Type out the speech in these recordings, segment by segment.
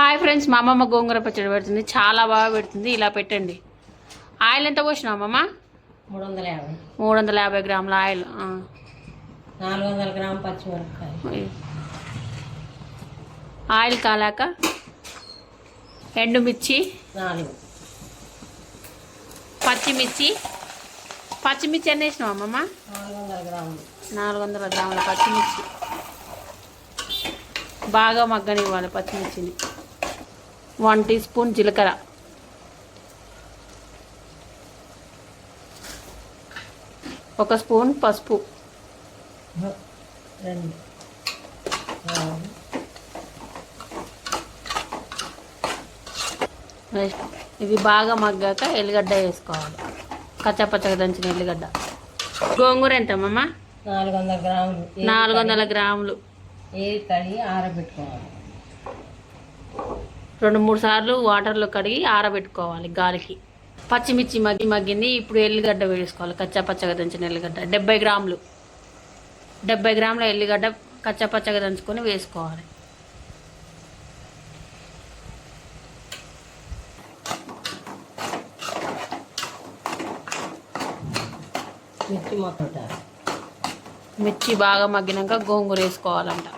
Hi friends మా అమ్మమ్మ గోంగూర పచ్చడి పెడుతుంది. చాలా బాగా పెడుతుంది. ఇలా పెట్టండి. ఆయిల్ ఎంత పోసినావు అమ్మమ్మ? మూడు వందల యాభై. మూడు వందల యాభై గ్రాముల ఆయిల్. నాలుగు వందల గ్రామ్ పచ్చిమిరపకాయ ఆయిల్ కాలాక ఎండుమిర్చి నాలుగు. పచ్చిమిర్చి. పచ్చిమిర్చి ఎన్ని వేసినావు అమ్మమ్మ? నాలుగు వందల గ్రాములు. నాలుగు వందల గ్రాముల పచ్చిమిర్చి. బాగా మగ్గనివ్వాలి పచ్చిమిర్చిని. వన్ టీ స్పూన్ జీలకర్ర. ఒక స్పూన్ పసుపు. ఇది బాగా మగ్గాక ఎల్లిగడ్డ వేసుకోవాలి. కచ్చపచ్చగా దంచిన ఎల్లిగడ్డ. గోంగూర ఎంత అమ్మమ్మ? నాలుగు వందల గ్రాములు. నాలుగు వందల గ్రాములు. ఏ కడిగి ఆరబెట్టుకోవాలి. రెండు మూడు సార్లు వాటర్లో కడిగి ఆరబెట్టుకోవాలి గాలికి. పచ్చిమిర్చి మగ్గి మగ్గింది ఇప్పుడు ఎల్లిగడ్డ వేసుకోవాలి కచ్చా పచ్చగా దంచిన ఎల్లిగడ్డ. డెబ్బై గ్రాములు. డెబ్బై గ్రాముల ఎల్లిగడ్డ కచ్చా పచ్చగా దంచుకొని వేసుకోవాలి. మిర్చి మొత్తం మిర్చి బాగా మగ్గినాక గోంగూర వేసుకోవాలంట.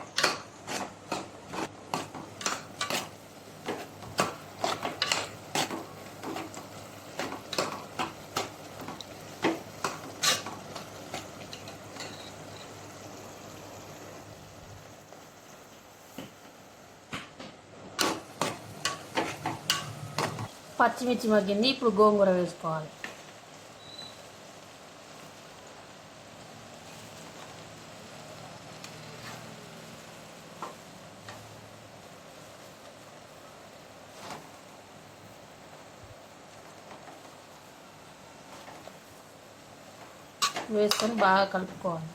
పచ్చిమిర్చి మగ్గింది. ఇప్పుడు గోంగూర వేసుకోవాలి. వేసుకొని బాగా కలుపుకోవాలి.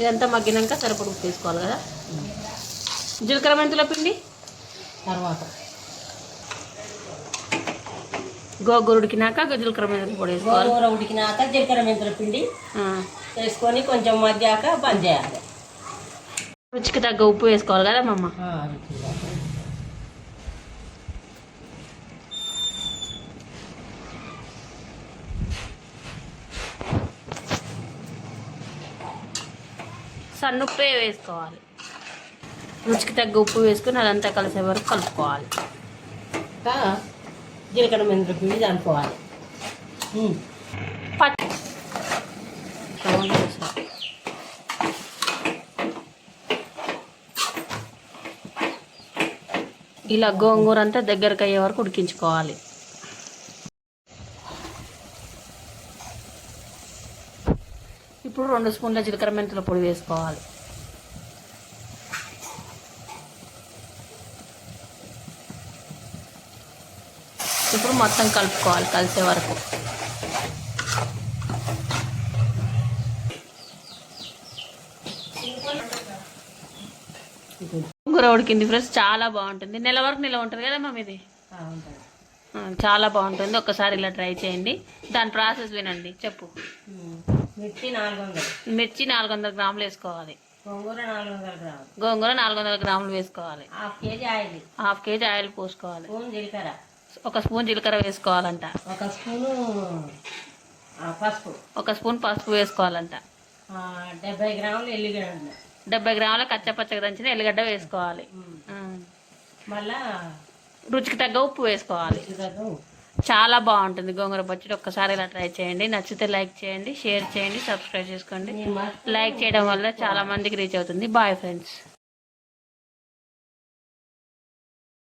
ఇదంతా మగ్గినాక సరిపడు ఉప్పు వేసుకోవాలి కదా? జీలకర్ర మెంతుల పిండి? తర్వాత. గోంగూర ఉడికినాక జీలకర్ర మెంతుల పొడి వేసుకోవాలి. గోంగూర ఉడికినాక జీలకర్ర మెంతుల పిండి. వేసుకొని కొంచెం మధ్యాక బంద్ చేయాలి. రుచికి తగ్గ ఉప్పు వేసుకోవాలి కదా మమ్మ? సన్నుప్పే వేసుకోవాలి. రుచికి తగ్గ ఉప్పు వేసుకొని అదంతా కలిసే వరకు కలుపుకోవాలి. జీలకర్ర మెంతుల పిండి చనుకోవాలి పచ్చి. ఇలా గోంగూర అంతా దగ్గరకు అయ్యే వరకు ఉడికించుకోవాలి. ఇప్పుడు రెండు స్పూన్ల జీలకర్ర మెంతుల పొడి వేసుకోవాలి. ఇప్పుడు మొత్తం కలుపుకోవాలి కలిసే వరకు. గోంగూర ఉడికింది ఫ్రెండ్స్ చాలా బాగుంటుంది. నెల వరకు నిలవ ఉంటుంది కదా మమ్మీ ఇది? చాలా బాగుంటుంది. ఒక్కసారి ఇలా ట్రై చేయండి. దాని ప్రాసెస్ వినండి. చెప్పు. మిర్చి నాలుగు వందలు మిర్చి నాలుగు వందల గ్రాములు వేసుకోవాలి. గోంగూర నాలుగు వందల గ్రాములు. గోంగూర నాలుగు వందల గ్రాములు వేసుకోవాలి. Half KG oil. Half KG oil పోసుకోవాలి. స్పూన్ జీలకర్ర. ఒక స్పూన్ జీలకర్ర వేసుకోవాలంట. ఒక స్పూను పసుపు. ఒక స్పూన్ పసుపు వేసుకోవాలంట. డెబ్బై గ్రాములు ఎల్లిగడ్డ డెబ్బై గ్రాముల కచ్చపచ్చగా దంచిన ఎల్లిగడ్డ వేసుకోవాలి. మళ్ళా రుచికి తగ్గ ఉప్పు వేసుకోవాలి. చాలా బాగుంటుంది గోంగూర పచ్చడి. ఒక్కసారి ఇలా ట్రై చేయండి. నచ్చితే లైక్ చేయండి షేర్ చేయండి సబ్స్క్రైబ్ చేసుకోండి. లైక్ చేయడం వల్ల చాలా మందికి రీచ్ అవుతుంది. Bye friends.